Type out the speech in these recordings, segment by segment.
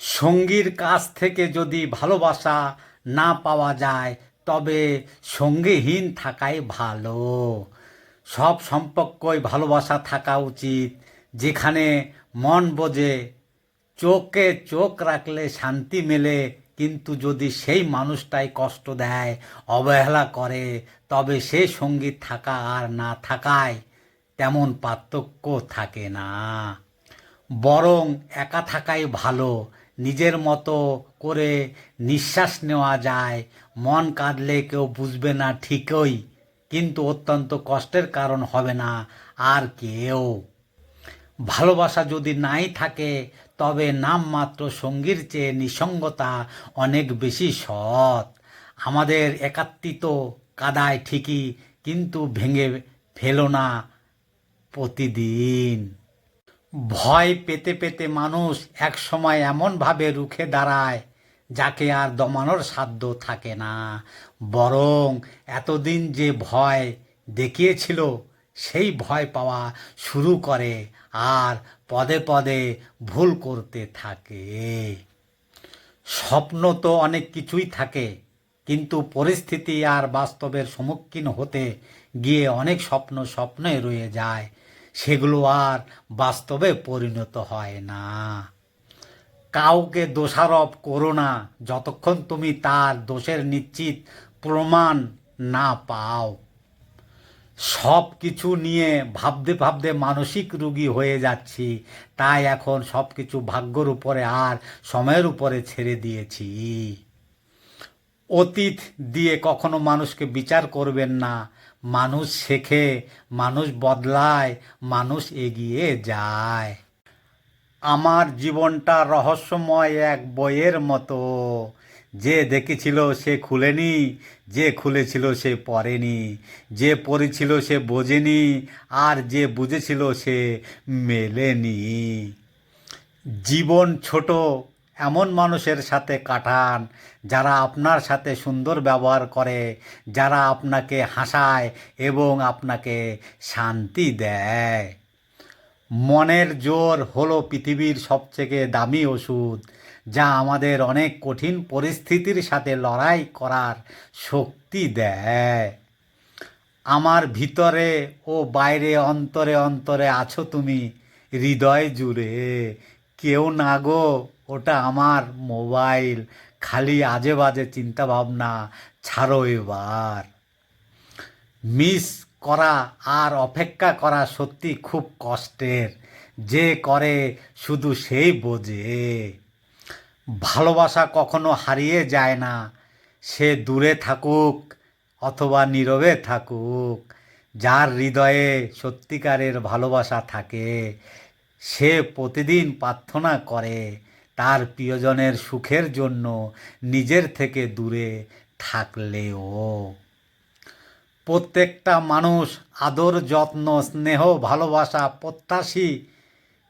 সঙ্গীর কাছ থেকে যদি ভালোবাসা না পাওয়া যায়, তবে সঙ্গীহীন থাকাই ভালো। সব সম্পর্কই ভালোবাসা থাকা উচিত, যেখানে মন বোঝে, চোখে চোখ রাখলে শান্তি মেলে, কিন্তু যদি সেই মানুষটাই কষ্ট দেয়, অবহেলা করে, তবে সে সংগীত থাকা আর না থাকায় তেমন পার্থক্য থাকে না। বরং একা থাকাই ভালো নিজের মতো করে নিঃশ্বাস নেওয়া যায়। মন কাঁদলে কেউ বুঝবে না ঠিকই, কিন্তু অত্যন্ত কষ্টের কারণ হবে না আর কেউ। ভালোবাসা যদি নাই থাকে, তবে নামমাত্র সঙ্গীর চেয়ে নিসঙ্গতা অনেক বেশি সৎ। আমাদের একাত্মিত কাদায় ঠিকই কিন্তু ভেঙে ফেলো না প্রতিদিন। ভয় পেতে পেতে মানুষ এক সময় এমনভাবে রুখে দাঁড়ায়, যাকে আর দমানোর সাধ্য থাকে না। বরং এতদিন যে ভয় দেখিয়েছিল, সেই ভয় পাওয়া শুরু করে আর পদে পদে ভুল করতে থাকে। স্বপ্ন তো অনেক কিছুই থাকে, কিন্তু পরিস্থিতি আর বাস্তবের সম্মুখীন হতে গিয়ে অনেক স্বপ্ন স্বপ্নে রয়ে যায়। সেগুলো আর বাস্তবে পরিণত হয় না। কাউকে দোষারোপ করো না, যতক্ষণ তুমি তার দোষের নিশ্চিত প্রমাণ না পাও। সব কিছু নিয়ে ভাবতে ভাবতে মানসিক রুগী হয়ে যাচ্ছি, তাই এখন সব কিছু ভাগ্যর উপরে আর সময়ের উপরে ছেড়ে দিয়েছি। অতীত দিয়ে কখনো মানুষকে বিচার করবেন না। মানুষ শেখে, মানুষ বদলায়, মানুষ এগিয়ে যায়। আমার জীবনটা রহস্যময় এক বইয়ের মতো। যে দেখেছিল সে খুলেনি, যে খুলেছিল সে পড়েনি, যে পড়েছিল সে বোঝেনি, আর যে বুঝেছিল সে মেলেনি। জীবন ছোট এমন মানুষের সাথে কাটান, যারা আপনার সাথে সুন্দর ব্যবহার করে, যারা আপনাকে হাসায় এবং আপনাকে শান্তি দেয়। মনের জোর হলো পৃথিবীর সবথেকে দামি ওষুধ, যা আমাদের অনেক কঠিন পরিস্থিতির সাথে লড়াই করার শক্তি দেয়। আমার ভিতরে ও বাইরে অন্তরে অন্তরে আছো তুমি, হৃদয় জুড়ে। কেউ না গো ওটা আমার মোবাইল। খালি আজে বাজে চিন্তা ভাবনা, ছাড়ো এবার। মিস করা আর অপেক্ষা করা সত্যি খুব কষ্টের। যে করে শুধু সেই বোঝে। ভালোবাসা কখনো হারিয়ে যায় না। সে দূরে থাকুক অথবা নীরবে থাকুক, যার হৃদয়ে সত্যিকারের ভালোবাসা থাকে, সে প্রতিদিন প্রার্থনা করে। তার প্রিয়জনের সুখের জন্য নিজের থেকে দূরে থাকলেও। প্রত্যেকটা মানুষ আদর, যত্ন, স্নেহ, ভালোবাসা, প্রত্যাশী,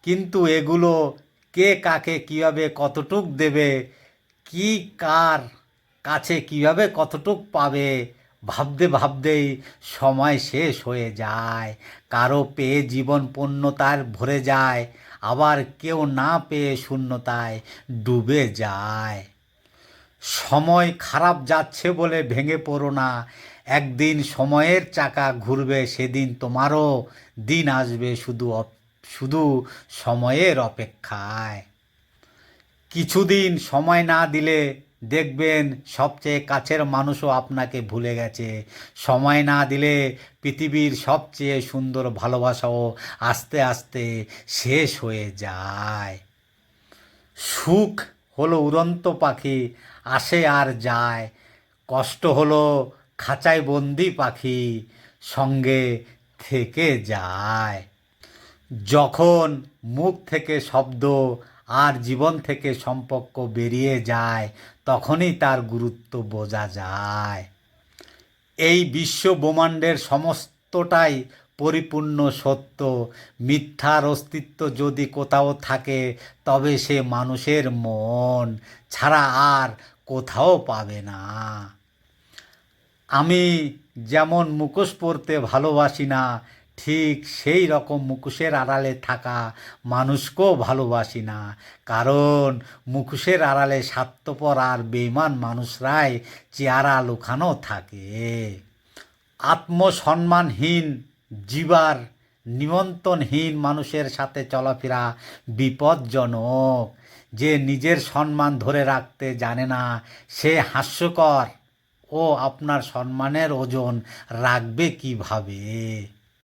কিন্তু এগুলো কে কাকে কীভাবে কতটুক দেবে, কি কার কাছে কীভাবে কতটুক পাবে, ভাবতে ভাবতেই সময় শেষ হয়ে যায়। কারও পেয়ে জীবন পূর্ণতার ভরে যায় আবার কেউ না পেয়ে শূন্যতায় ডুবে যায়। সময় খারাপ যাচ্ছে বলে ভেঙে পড়ো না। একদিন সময়ের চাকা ঘুরবে, সেদিন তোমারও দিন আসবে শুধু শুধু সময়ের অপেক্ষায়। কিছুদিন সময় না দিলে দেখবেন সবচেয়ে কাছের মানুষও আপনাকে ভুলে গেছে। সময় না দিলে পৃথিবীর সবচেয়ে সুন্দর ভালোবাসাও আস্তে আস্তে শেষ হয়ে যায়। সুখ হলো উড়ন্ত পাখি, আসে আর যায়। কষ্ট হলো খাঁচায় বন্দি পাখি, সঙ্গে থেকে যায়। যখন মুখ থেকে শব্দ আর জীবন থেকে সম্পর্ক বেরিয়ে যায়, তখনই তার গুরুত্ব বোঝা যায়। এই বিশ্ব ব্রহ্মাণ্ডের সমস্তটাই পরিপূর্ণ সত্য। মিথ্যার অস্তিত্ব যদি কোথাও থাকে, তবে সে মানুষের মন ছাড়া আর কোথাও পাবে না। আমি যেমন মুখোশ পরতে ভালোবাসি না ঠিক সেই রকম মুখোশের আড়ালে থাকা মানুষকেও ভালোবাসি না। কারণ মুখোশের আড়ালে স্বার্থপর আর বেইমান মানুষরাই চেহারা লুকানো থাকে। আত্মসম্মানহীন, জীবার, নিমন্ত্রণহীন মানুষের সাথে চলাফেরা বিপজ্জনক। যে নিজের সম্মান ধরে রাখতে জানে না, সে হাস্যকর। ও আপনার সম্মানের ওজন রাখবে কীভাবে?